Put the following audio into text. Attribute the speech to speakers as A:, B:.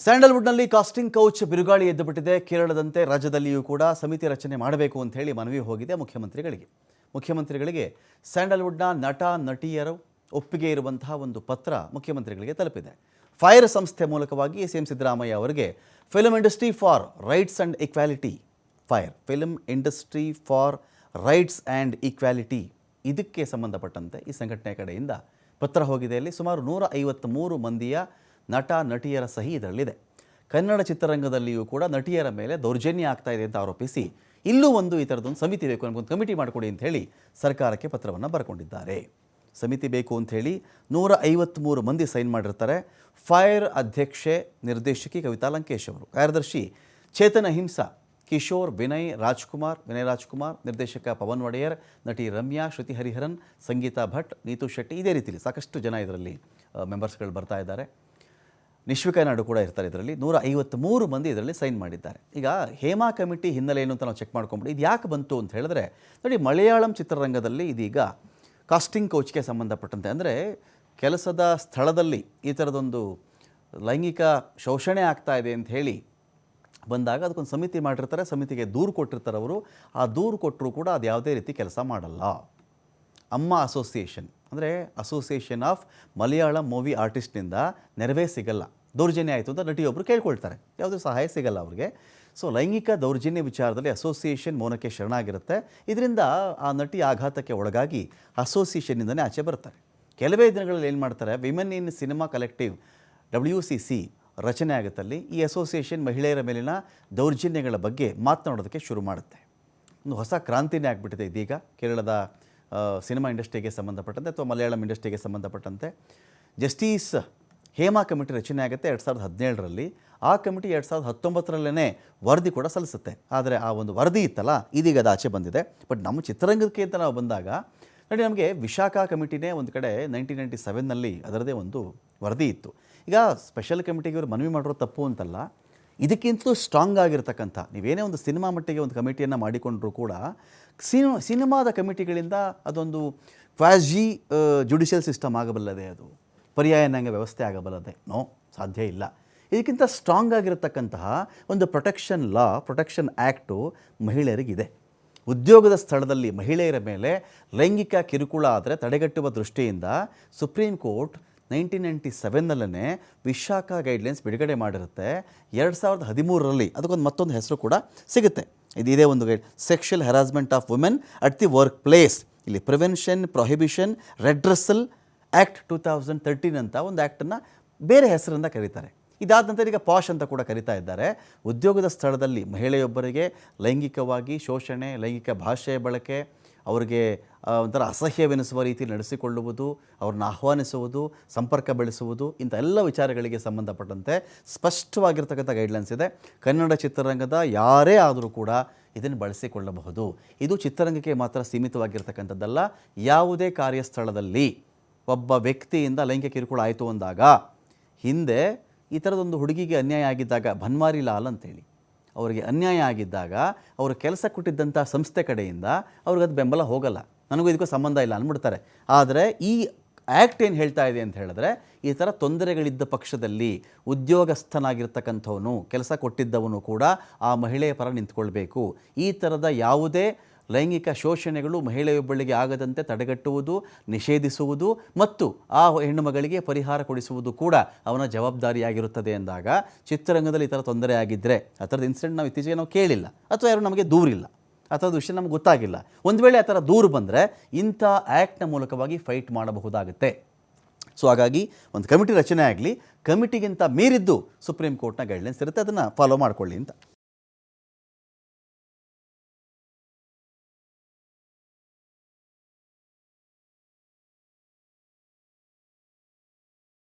A: ಸ್ಯಾಂಡಲ್ವುಡ್ನಲ್ಲಿ casting couch ಬಿರುಗಾಳಿ ಎದ್ದುಬಿಟ್ಟಿದೆ. ಕೇರಳದಂತೆ ರಾಜ್ಯದಲ್ಲಿಯೂ ಕೂಡ ಸಮಿತಿ ರಚನೆ ಮಾಡಬೇಕು ಅಂತ ಹೇಳಿ ಮನವಿ ಹೋಗಿದೆ ಮುಖ್ಯಮಂತ್ರಿಗಳಿಗೆ. ಮುಖ್ಯಮಂತ್ರಿಗಳಿಗೆ ಸ್ಯಾಂಡಲ್ವುಡ್ನ ನಟ, ನಟಿಯರು ಒಪ್ಪಿಗೆ ಇರುವಂತಹ ಒಂದು ಪತ್ರ ಮುಖ್ಯಮಂತ್ರಿಗಳಿಗೆ ತಲುಪಿದೆ. ಫೈರ್ ಸಂಸ್ಥೆ ಮೂಲಕವಾಗಿ ಸಿ ಎಂ ಸಿದ್ದರಾಮಯ್ಯ ಅವರಿಗೆ film industry for rights and equality FIRE film industry for rights and equality ಇದಕ್ಕೆ ಸಂಬಂಧಪಟ್ಟಂತೆ ಈ ಸಂಘಟನೆ ಕಡೆಯಿಂದ ಪತ್ರ ಹೋಗಿದೆ. ಅಲ್ಲಿ ಸುಮಾರು ನೂರ ಐವತ್ತ್ಮೂರು ಮಂದಿಯ ನಟ, ನಟಿಯರ ಸಹಿ ಇದರಲ್ಲಿದೆ. ಕನ್ನಡ ಚಿತ್ರರಂಗದಲ್ಲಿಯೂ ಕೂಡ ನಟಿಯರ ಮೇಲೆ ದೌರ್ಜನ್ಯ ಆಗ್ತಾ ಇದೆ ಅಂತ ಆರೋಪಿಸಿ ಇಲ್ಲೂ ಒಂದು ಈ ಥರದ್ದೊಂದು ಸಮಿತಿ ಬೇಕು ಒಂದು ಕಮಿಟಿ ಮಾಡಿಕೊಡಿ ಅಂತ ಹೇಳಿ ಸರ್ಕಾರಕ್ಕೆ ಪತ್ರವನ್ನು ಬರ್ಕೊಂಡಿದ್ದಾರೆ. ಸಮಿತಿ ಬೇಕು ಅಂತ ಹೇಳಿ ನೂರ ಐವತ್ತ್ಮೂರು ಮಂದಿ ಸೈನ್ ಮಾಡಿರ್ತಾರೆ. ಫೈರ್ ಅಧ್ಯಕ್ಷೆ, ನಿರ್ದೇಶಕಿ ಕವಿತಾ ಲಂಕೇಶ್ ಅವರು. ಕಾರ್ಯದರ್ಶಿ ಚೇತನ ಹಿಂಸಾ, ಕಿಶೋರ್ ವಿನಯ್ ರಾಜ್ಕುಮಾರ್ ವಿನಯ್ ರಾಜ್ಕುಮಾರ್, ನಿರ್ದೇಶಕ ಪವನ್ ಒಡೆಯರ್, ನಟಿ ರಮ್ಯಾ, ಶ್ರುತಿ ಹರಿಹರನ್, ಸಂಗೀತಾ ಭಟ್, ನೀತು ಶೆಟ್ಟಿ, ಇದೇ ರೀತಿಯಲ್ಲಿ ಸಾಕಷ್ಟು ಜನ ಇದರಲ್ಲಿ ಮೆಂಬರ್ಸ್ಗಳು ಬರ್ತಾ ಇದ್ದಾರೆ. ನಿಶ್ವಿಕಾ ನಾಡು ಕೂಡ ಇರ್ತಾರೆ ಇದರಲ್ಲಿ. ನೂರ ಐವತ್ತ್ಮೂರು ಮಂದಿ ಇದರಲ್ಲಿ ಸೈನ್ ಮಾಡಿದ್ದಾರೆ. ಈಗ ಹೇಮಾ ಕಮಿಟಿ ಹಿನ್ನೆಲೆ ಏನು ಅಂತ ನಾವು ಚೆಕ್ ಮಾಡ್ಕೊಂಬಿಡಿ. ಇದು ಯಾಕೆ ಬಂತು ಅಂತ ಹೇಳಿದ್ರೆ, ನೋಡಿ ಮಲಯಾಳಂ ಚಿತ್ರರಂಗದಲ್ಲಿ ಇದೀಗ ಕಾಸ್ಟಿಂಗ್ ಕೋಚ್ಗೆ ಸಂಬಂಧಪಟ್ಟಂತೆ. ಅಂದರೆ ಕೆಲಸದ ಸ್ಥಳದಲ್ಲಿ ಈ ಥರದೊಂದು ಲೈಂಗಿಕ ಶೋಷಣೆ ಆಗ್ತಾ ಇದೆ ಅಂತ ಹೇಳಿ ಬಂದಾಗ ಅದಕ್ಕೊಂದು ಸಮಿತಿ ಮಾಡಿರ್ತಾರೆ. ಸಮಿತಿಗೆ ದೂರು ಕೊಟ್ಟಿರ್ತಾರೆ ಅವರು. ಆ ದೂರು ಕೊಟ್ಟರು ಕೂಡ ಅದು ಯಾವುದೇ ರೀತಿ ಕೆಲಸ ಮಾಡಲ್ಲ. AMMA association. ಅಂದರೆ ಅಸೋಸಿಯೇಷನ್ ಆಫ್ ಮಲಯಾಳಂ ಮೂವಿ ಆರ್ಟಿಸ್ಟ್ನಿಂದ ನೆರವೇ ಸಿಗಲ್ಲ. ದೌರ್ಜನ್ಯ ಆಯಿತು ಅಂತ ನಟಿಯೊಬ್ಬರು ಕೇಳ್ಕೊಳ್ತಾರೆ. ಯಾವುದೇ ಸಹಾಯ ಸಿಗಲ್ಲ ಅವ್ರಿಗೆ. ಸೊ ಲೈಂಗಿಕ ದೌರ್ಜನ್ಯ ವಿಚಾರದಲ್ಲಿ ಅಸೋಸಿಯೇಷನ್ ಮೌನಕ್ಕೆ ಶರಣಾಗಿರುತ್ತೆ. ಇದರಿಂದ ಆ ನಟಿ ಆಘಾತಕ್ಕೆ ಒಳಗಾಗಿ ಅಸೋಸಿಯೇಷನ್ನಿಂದನೇ ಆಚೆ ಬರ್ತಾರೆ. ಕೆಲವೇ ದಿನಗಳಲ್ಲಿ ಏನು ಮಾಡ್ತಾರೆ women in cinema collective W C C ರಚನೆ ಆಗುತ್ತಲ್ಲಿ ಈ ಅಸೋಸಿಯೇಷನ್ ಮಹಿಳೆಯರ ಮೇಲಿನ ದೌರ್ಜನ್ಯಗಳ ಬಗ್ಗೆ ಮಾತನಾಡೋದಕ್ಕೆ ಶುರು ಮಾಡುತ್ತೆ. ಒಂದು ಹೊಸ ಕ್ರಾಂತಿನೇ ಆಗಿಬಿಟ್ಟಿದೆ ಇದೀಗ ಕೇರಳದ ಸಿನಿಮಾ ಇಂಡಸ್ಟ್ರಿಗೆ ಸಂಬಂಧಪಟ್ಟಂತೆ ಅಥವಾ ಮಲಯಾಳಂ ಇಂಡಸ್ಟ್ರಿಗೆ ಸಂಬಂಧಪಟ್ಟಂತೆ, ಜಸ್ಟಿಸ್ ಹೇಮಾ ಕಮಿಟಿ ರಚನೆ ಆಗುತ್ತೆ ಎರಡು ಸಾವಿರದ ಹದಿನೇಳರಲ್ಲಿ. ಆ ಕಮಿಟಿ ಎರಡು ಸಾವಿರದ ಹತ್ತೊಂಬತ್ತರಲ್ಲೇ ವರದಿ ಕೂಡ ಸಲ್ಲಿಸುತ್ತೆ. ಆದರೆ ಆ ಒಂದು ವರದಿ ಇತ್ತಲ್ಲ, ಇದೀಗ ಅದು ಆಚೆ ಬಂದಿದೆ. ಬಟ್ ನಮ್ಮ ಚಿತ್ರರಂಗಕ್ಕೆ ಅಂತ ನಾವು ಬಂದಾಗ, ನೋಡಿ ನಮಗೆ ವಿಶಾಖ ಕಮಿಟಿನೇ ಒಂದು ಕಡೆ ನೈನ್ಟೀನ್ ನೈಂಟಿ ಸೆವೆನ್ನಲ್ಲಿ ಅದರದೇ ಒಂದು ವರದಿ ಇತ್ತು. ಈಗ ಸ್ಪೆಷಲ್ ಕಮಿಟಿಗೆ ಇವರು ಮನವಿ ಮಾಡಿರೋ ತಪ್ಪು ಅಂತಲ್ಲ ಇದಕ್ಕಿಂತಲೂ ಸ್ಟ್ರಾಂಗ್ ಆಗಿರ್ತಕ್ಕಂಥ, ನೀವೇನೇ ಒಂದು ಸಿನಿಮಾ ಮಟ್ಟಿಗೆ ಒಂದು ಕಮಿಟಿಯನ್ನು ಮಾಡಿಕೊಂಡ್ರೂ ಕೂಡ, ಸಿನಿ, ಸಿನಿಮಾದ ಕಮಿಟಿಗಳಿಂದ ಅದೊಂದು ಕ್ವಾಜಿ ಜುಡಿಷಿಯಲ್ ಸಿಸ್ಟಮ್ ಆಗಬಲ್ಲದೆ ಅದು. ಪರ್ಯಾಯ ನ್ಯಾಯ ವ್ಯವಸ್ಥೆ ಆಗಬಲ್ಲದೆ. ನೋ, ಸಾಧ್ಯ ಇಲ್ಲ. ಇದಕ್ಕಿಂತ ಸ್ಟ್ರಾಂಗ್ ಆಗಿರತಕ್ಕಂತಹ ಒಂದು ಪ್ರೊಟೆಕ್ಷನ್ ಲಾ ಪ್ರೊಟೆಕ್ಷನ್ ಆ್ಯಕ್ಟು ಮಹಿಳೆಯರಿಗಿದೆ. ಉದ್ಯೋಗದ ಸ್ಥಳದಲ್ಲಿ ಮಹಿಳೆಯರ ಮೇಲೆ ಲೈಂಗಿಕ ಕಿರುಕುಳ ಆದರೆ ತಡೆಗಟ್ಟುವ ದೃಷ್ಟಿಯಿಂದ ಸುಪ್ರೀಂ ಕೋರ್ಟ್ ನೈನ್ಟೀನ್ ನೈಂಟಿ ಸೆವೆನ್ನಲ್ಲೇ ವಿಶಾಖ ಗೈಡ್ಲೈನ್ಸ್ ಬಿಡುಗಡೆ ಮಾಡಿರುತ್ತೆ. ಎರಡು ಸಾವಿರದ ಹದಿಮೂರರಲ್ಲಿ ಅದಕ್ಕೊಂದು ಮತ್ತೊಂದು ಹೆಸರು ಕೂಡ ಸಿಗುತ್ತೆ. ಇದು ಇದೇ ಒಂದು guide sexual harassment of women at the workplace ಇಲ್ಲಿ prevention prohibition redressal act two thousand thirteen ಅಂತ ಒಂದು ಆ್ಯಕ್ಟನ್ನು ಬೇರೆ ಹೆಸರಿಂದ ಕರೀತಾರೆ. ಇದಾದ ನಂತರ ಈಗ ಪಾಶ್ ಅಂತ ಕೂಡ ಕರಿತಾ ಇದ್ದಾರೆ. ಉದ್ಯೋಗದ ಸ್ಥಳದಲ್ಲಿ ಮಹಿಳೆಯೊಬ್ಬರಿಗೆ ಲೈಂಗಿಕವಾಗಿ ಶೋಷಣೆ, ಲೈಂಗಿಕ ಭಾಷೆಯ ಬಳಕೆ ಅವರಿಗೆ ಒಂಥರ ಅಸಹ್ಯವೆನಿಸುವ ರೀತಿ ನಡೆಸಿಕೊಳ್ಳುವುದು, ಅವ್ರನ್ನ ಆಹ್ವಾನಿಸುವುದು, ಸಂಪರ್ಕ ಬೆಳೆಸುವುದು, ಇಂಥ ಎಲ್ಲ ವಿಚಾರಗಳಿಗೆ ಸಂಬಂಧಪಟ್ಟಂತೆ ಸ್ಪಷ್ಟವಾಗಿರ್ತಕ್ಕಂಥ ಗೈಡ್ಲೈನ್ಸ್ ಇದೆ. ಕನ್ನಡ ಚಿತ್ರರಂಗದ ಯಾರೇ ಆದರೂ ಕೂಡ ಇದನ್ನು ಬಳಸಿಕೊಳ್ಳಬಹುದು. ಇದು ಚಿತ್ರರಂಗಕ್ಕೆ ಮಾತ್ರ ಸೀಮಿತವಾಗಿರ್ತಕ್ಕಂಥದ್ದಲ್ಲ, ಯಾವುದೇ ಕಾರ್ಯಸ್ಥಳದಲ್ಲಿ ಒಬ್ಬ ವ್ಯಕ್ತಿಯಿಂದ ಲೈಂಗಿಕ ಕಿರುಕುಳ ಆಯಿತು ಅಂದಾಗ, ಹಿಂದೆ ಈ ಥರದೊಂದು ಹುಡುಗಿಗೆ ಅನ್ಯಾಯ ಆಗಿದ್ದಾಗ ಭನ್ವಾರಿ ಲಾಲ್ ಅಂತೇಳಿ. ಅವರಿಗೆ ಅನ್ಯಾಯ ಆಗಿದ್ದಾಗ ಅವರು ಕೆಲಸ ಕೊಟ್ಟಿದ್ದಂಥ ಸಂಸ್ಥೆ ಕಡೆಯಿಂದ ಅವ್ರಿಗೆ ಅದು ಬೆಂಬಲ ಹೋಗಲ್ಲ. ನನಗೂ ಇದಕ್ಕೂ ಸಂಬಂಧ ಇಲ್ಲ ಅಂದ್ಬಿಡ್ತಾರೆ. ಆದರೆ ಈ ಆ್ಯಕ್ಟ್ ಏನು ಹೇಳ್ತಾ ಇದೆ ಅಂತ ಹೇಳಿದ್ರೆ, ಈ ಥರ ತೊಂದರೆಗಳಿದ್ದ ಪಕ್ಷದಲ್ಲಿ ಉದ್ಯೋಗಸ್ಥನಾಗಿರ್ತಕ್ಕಂಥವನು, ಕೆಲಸ ಕೊಟ್ಟಿದ್ದವನು ಕೂಡ ಆ ಮಹಿಳೆಯ ಪರ ನಿಂತ್ಕೊಳ್ಬೇಕು. ಈ ಥರದ ಯಾವುದೇ ಲೈಂಗಿಕ ಶೋಷಣೆಗಳು ಮಹಿಳೆಯೊಬ್ಬಳಿಗೆ ಆಗದಂತೆ ತಡೆಗಟ್ಟುವುದು, ನಿಷೇಧಿಸುವುದು ಮತ್ತು ಆ ಹೆಣ್ಣು ಮಗಳಿಗೆ ಪರಿಹಾರ ಕೊಡಿಸುವುದು ಕೂಡ ಅವನ ಜವಾಬ್ದಾರಿಯಾಗಿರುತ್ತದೆ ಎಂದಾಗ ಚಿತ್ರರಂಗದಲ್ಲಿ ಈ ಥರ ತೊಂದರೆ ಆಗಿದ್ದರೆ ಆ ಥರದ ಇನ್ಸಿಡೆಂಟ್ ನಾವು ಇತ್ತೀಚೆಗೆ ನಾವು ಕೇಳಿಲ್ಲ. ಅಥವಾ ಯಾರು ನಮಗೆ ದೂರಿಲ್ಲ. ಥರದ ವಿಷಯ ನಮ್ಗೆ ಗೊತ್ತಾಗಿಲ್ಲ. ಒಂದು ವೇಳೆ ಆ ಥರ ದೂರು ಬಂದರೆ ಇಂಥ ಆ್ಯಕ್ಟ್ನ ಮೂಲಕವಾಗಿ ಫೈಟ್ ಮಾಡಬಹುದಾಗುತ್ತೆ. ಸೊ ಹಾಗಾಗಿ ಒಂದು ಕಮಿಟಿ ರಚನೆ ಆಗಲಿ, ಕಮಿಟಿಗಿಂತ ಮೀರಿದ್ದು ಸುಪ್ರೀಂ ಕೋರ್ಟ್ನ ಗೈಡ್ಲೈನ್ಸ್ ಇರುತ್ತೆ. ಅದನ್ನು ಫಾಲೋ ಮಾಡ್ಕೊಳ್ಳಿ ಅಂತ.